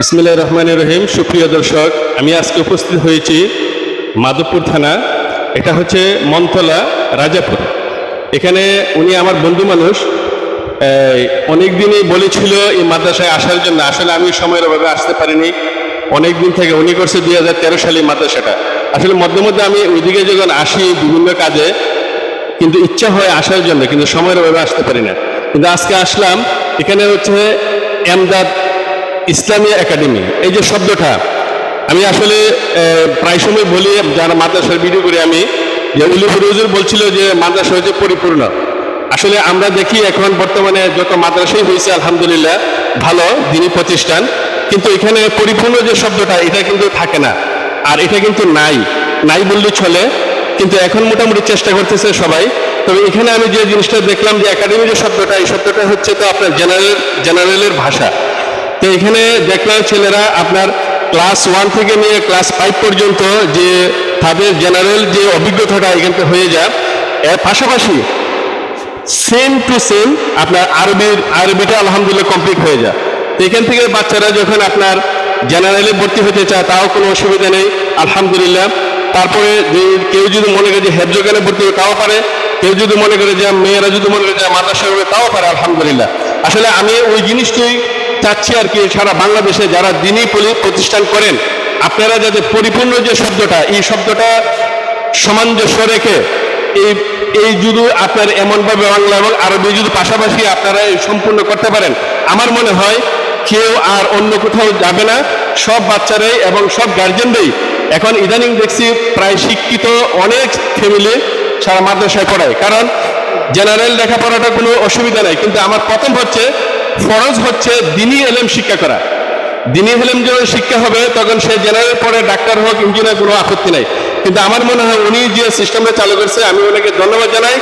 ইসমিল্লা রহমান রহিম। সুপ্রিয় দর্শক, আমি আজকে উপস্থিত হয়েছি মাধবপুর থানা। এটা হচ্ছে মন্তলা রাজাপুর। এখানে উনি আমার বন্ধু মানুষ। অনেক দিনই বলেছিল এই মাদ্রাসায় আসার জন্য। আসলে আমি সময়ের অভাবে আসতে পারিনি। অনেক দিন থেকে উনি করছে দুই হাজার তেরো সালে মাদ্রাসাটা। আসলে মধ্যে মধ্যে আমি ওইদিকে যখন আসি বিভিন্ন কাজে, কিন্তু ইচ্ছা হয় আসার জন্য, কিন্তু সময়ের অভাবে আসতে পারি না। কিন্তু আজকে আসলাম। এখানে হচ্ছে এমদাদ ইসলামী একাডেমি, এই যে শব্দটা, আমি আসলে প্রায় সময় বলি, যারা মাদ্রাসার ভিডিও করি আমি, যে উলিপুর হুজুর বলছিল যে মাদ্রাসা হয়েছে পরিপূর্ণ। আসলে আমরা দেখি এখন বর্তমানে যত মাদ্রাসাই হয়েছে, আলহামদুলিল্লাহ, ভালো, দিনী প্রতিষ্ঠান, কিন্তু এখানে পরিপূর্ণ যে শব্দটা, এটা কিন্তু থাকে না। আর এটা কিন্তু নাই। নাই বললে চলে, কিন্তু এখন মোটামুটি চেষ্টা করতেছে সবাই। তবে এখানে আমি যে জিনিসটা দেখলাম যে একাডেমি যে শব্দটা, এই শব্দটা হচ্ছে তো আপনার জেনারেল জেনারেলের ভাষা। তো এখানে দেখলাম ছেলেরা আপনার ক্লাস ওয়ান থেকে নিয়ে ক্লাস ফাইভ পর্যন্ত যে তাদের জেনারেল যে অভিজ্ঞতাটা এখান থেকে হয়ে যায়। এর পাশাপাশি সেম টু সেম আপনার আরবির আরবিটা আলহামদুলিল্লাহ কমপ্লিট হয়ে যায়। তো এখান থেকে বাচ্চারা যখন আপনার জেনারেলে ভর্তি হতে চায়, তাও কোনো অসুবিধা নেই, আলহামদুলিল্লাহ। তারপরে যে কেউ যদি মনে করে যে হেফজোগানে ভর্তি হবে, তাও পারে। কেউ যদি মনে করে যে মেয়েরা যদি মনে করে যে মাদ্রাসা হবে, তাও পারে, আলহামদুলিল্লাহ। আসলে আমি ওই জিনিসটাই চাচ্ছি আর কি সারা বাংলাদেশে যারা দিনই পলি- প্রতিষ্ঠান করেন, আপনারা যাতে পরিপূর্ণ যে শব্দটা, এই শব্দটা সামঞ্জস্য রেখে এই এই যদি আপনার এমনভাবে বাংলা এবং আরবি যদি পাশাপাশি আপনারা সম্পূর্ণ করতে পারেন। আমার মনে হয় কেউ আর অন্য কোথাও যাবে না। সব বাচ্চারাই এবং সব গার্জেনরাই এখন ইদানিং দেখছি প্রায় শিক্ষিত অনেক ফ্যামিলি সারা মাদ্রাসায় পড়ায়। কারণ জেনারেল লেখাপড়াটা কোনো অসুবিধা নাই। কিন্তু আমার প্রথম হচ্ছে ফরজ হচ্ছে দিনই এলেম শিক্ষা করা। দিনী হলেম যখন শিক্ষা হবে তখন সে জেনারেল পরে ডাক্তার হোক ইঞ্জিনিয়ার কোনো আপত্তি নাই। কিন্তু আমার মনে হয় উনি যে সিস্টেমটা চালু করছে আমি ওনাকে ধন্যবাদ জানাই।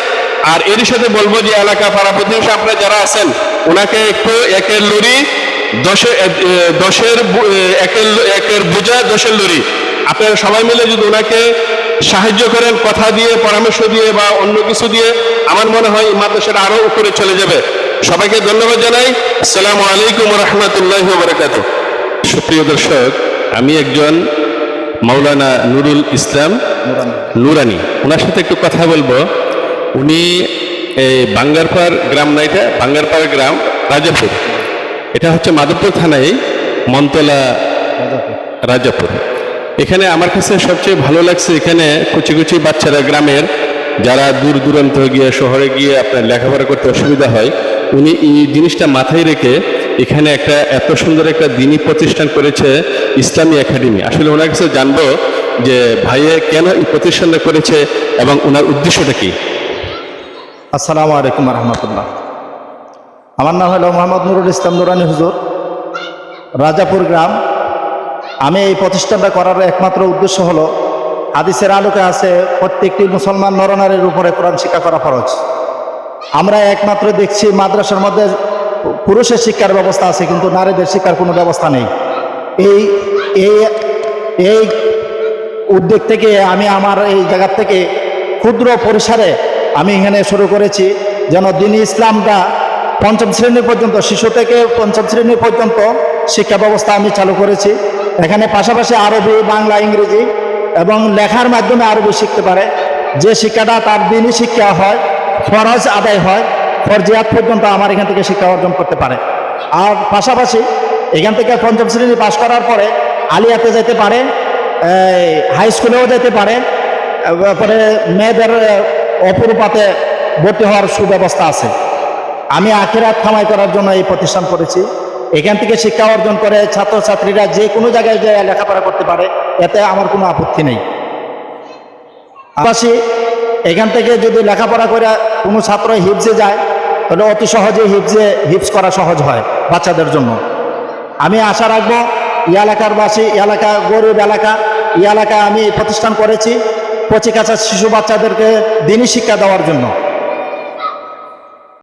আর এর সাথে বলব যে এলাকা পাড়া প্রতিবেশী আপনারা যারা আছেন ওনাকে একটু একের লরি দশে এ, এ, দশের একের একের বোঝা দশের লরি। আপনারা সবাই মিলে যদি ওনাকে সাহায্য করেন কথা দিয়ে পরামর্শ দিয়ে বা অন্য কিছু দিয়ে আমার মনে হয় মাদ্রাসাটা আরও উপরে চলে যাবে। সবাইকে ধন্যবাদ জানাই। আসসালামু আলাইকুম রহমতুল্লাহ বারকাত সুপ্রিয় দর্শক, আমি একজন মাওলানা নুরুল ইসলাম নুরানি। ওনার সাথে একটু কথা বলব। উনি এই বাঙ্গারপাড় গ্রাম না এটা? বাঙ্গারপাড় গ্রাম, রাজাপুর। এটা হচ্ছে মাধবপুর থানায় মন্তলা রাজাপুর। এখানে আমার কাছে সবচেয়ে ভালো লাগছে এখানে কুচি কুচি বাচ্চারা গ্রামের, যারা দূর দূরান্ত গিয়ে শহরে গিয়ে আপনার লেখাপড়া করতে অসুবিধা হয় উনি এই জিনিসটা মাথায় রেখে এখানে একটা এত সুন্দর একটা দিনী প্রতিষ্ঠান করেছে ইসলামী একাডেমি। আসলে ওনার কাছে জানব যে ভাইয়ে কেন এই প্রতিষ্ঠানটা করেছে এবং ওনার উদ্দেশ্যটা কি? আসসালামু আলাইকুম রহমতুল্লাহ। আমার নাম হলো মোহাম্মদ নুরুল ইসলাম নুরানি হুজুর। রাজাপুর গ্রাম। আমি এই প্রতিষ্ঠানটা করার একমাত্র উদ্দেশ্য হলো, হাদিসের আলোকে আছে, প্রত্যেকটি মুসলমান নরনারীর উপরে কোরআন শিক্ষা করা ফরজ। আমরা একমাত্র দেখছি মাদ্রাসার মধ্যে পুরুষের শিক্ষার ব্যবস্থা আছে, কিন্তু নারীদের শিক্ষার কোনো ব্যবস্থা নেই। এই এই এই উদ্যোগ থেকে আমি আমার এই জায়গার থেকে ক্ষুদ্র পরিসরে আমি এখানে শুরু করেছি, যেন দিনী ইসলামটা পঞ্চম শ্রেণি পর্যন্ত, শিশু থেকে পঞ্চম শ্রেণি পর্যন্ত শিক্ষা ব্যবস্থা আমি চালু করেছি। এখানে পাশাপাশি আরবি, বাংলা, ইংরেজি এবং লেখার মাধ্যমে আরবি শিখতে পারে। যে শিক্ষাটা তার দিনই শিক্ষা হয় ফরজ আদায় হয়, ফরজিয়াত পর্যন্ত আমার এখান থেকে শিক্ষা অর্জন করতে পারে। আর পাশাপাশি এখান থেকে পঞ্চম শ্রেণি পাশ করার পরে আলিয়াতে যেতে পারে হাই স্কুলেও যেতে পারে, তারপরে মেয়েদের অপরূপাতে ভর্তি হওয়ার সুব্যবস্থা আছে। আমি আখেরাত খামাই করার জন্য এই প্রতিষ্ঠান করেছি। এখান থেকে শিক্ষা অর্জন করে ছাত্রছাত্রীরা যে কোনো জায়গায় যে লেখাপড়া করতে পারে, এতে আমার কোনো আপত্তি নেই। পাশাপাশি এখান থেকে যদি লেখাপড়া করে কোনো ছাত্র হিপসে যায়, তাহলে অতি সহজে হিপসে হিপস করা সহজ হয় বাচ্চাদের জন্য। আমি আশা রাখব, এই এলাকার বাসী এই এলাকা গরিব এলাকা এলাকায় আমি প্রতিষ্ঠান করেছি কচি কাঁচা শিশু বাচ্চাদেরকে দিনই শিক্ষা দেওয়ার জন্য।